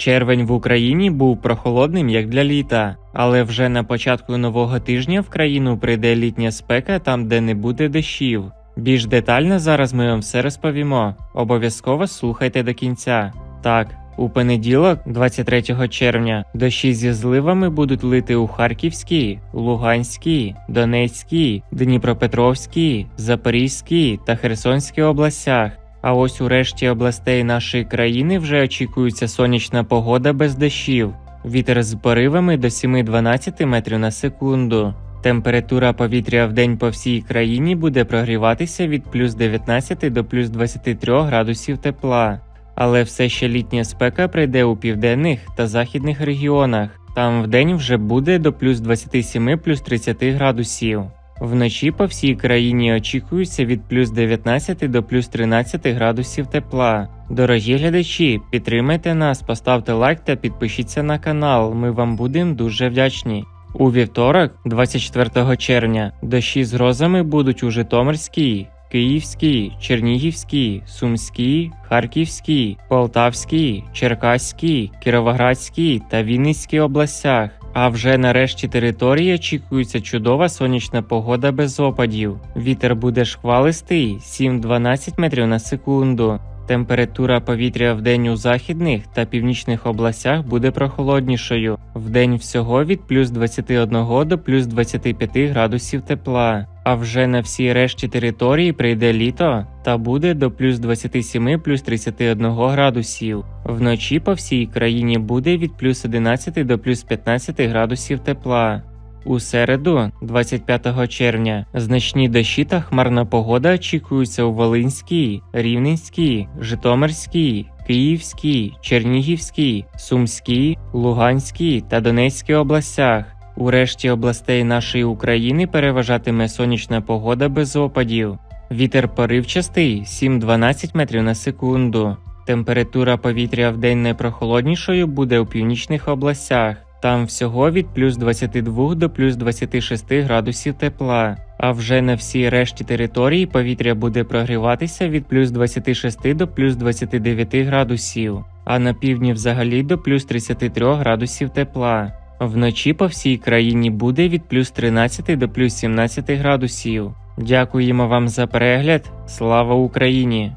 Червень в Україні був прохолодним як для літа, але вже на початку нового тижня в країну прийде літня спека там, де не буде дощів. Більш детально зараз ми вам все розповімо. Обов'язково слухайте до кінця. Так, у понеділок, 23 червня, дощі зі зливами будуть лити у Харківській, Луганській, Донецькій, Дніпропетровській, Запорізькій та Херсонській областях. А ось у решті областей нашої країни вже очікується сонячна погода без дощів. Вітер з поривами до 7-12 метрів на секунду. Температура повітря в день по всій країні буде прогріватися від плюс 19 до плюс 23 градусів тепла. Але все ще літня спека прийде у південних та західних регіонах. Там вдень вже буде до плюс 27 плюс 30 градусів. Вночі по всій країні очікується від плюс 19 до плюс 13 градусів тепла. Дорогі глядачі, підтримайте нас, поставте лайк та підпишіться на канал. Ми вам будемо дуже вдячні. У вівторок, 24 червня, дощі з грозами будуть у Житомирській, Київській, Чернігівській, Сумській, Харківській, Полтавській, Черкаській, Кіровоградській та Вінницькій областях. А вже на решті території очікується чудова сонячна погода без опадів. Вітер буде шквалистий 7-12 метрів на секунду. Температура повітря в день у західних та північних областях буде прохолоднішою. Вдень всього від плюс 21 до плюс 25 градусів тепла. А вже на всій решті території прийде літо та буде до плюс 27 плюс 31 градусів. Вночі по всій країні буде від плюс 11 до плюс 15 градусів тепла. У середу, 25 червня, значні дощі та хмарна погода очікуються у Волинській, Рівненській, Житомирській, Київській, Чернігівській, Сумській, Луганській та Донецькій областях. У решті областей нашої України переважатиме сонячна погода без опадів. Вітер поривчастий 7-12 метрів на секунду. Температура повітря в день найпрохолоднішою буде у північних областях. Там всього від плюс 22 до плюс 26 градусів тепла. А вже на всій решті території повітря буде прогріватися від плюс 26 до плюс 29 градусів, а на півдні взагалі до плюс 33 градусів тепла. Вночі по всій країні буде від плюс 13 до плюс 17 градусів. Дякуємо вам за перегляд. Слава Україні!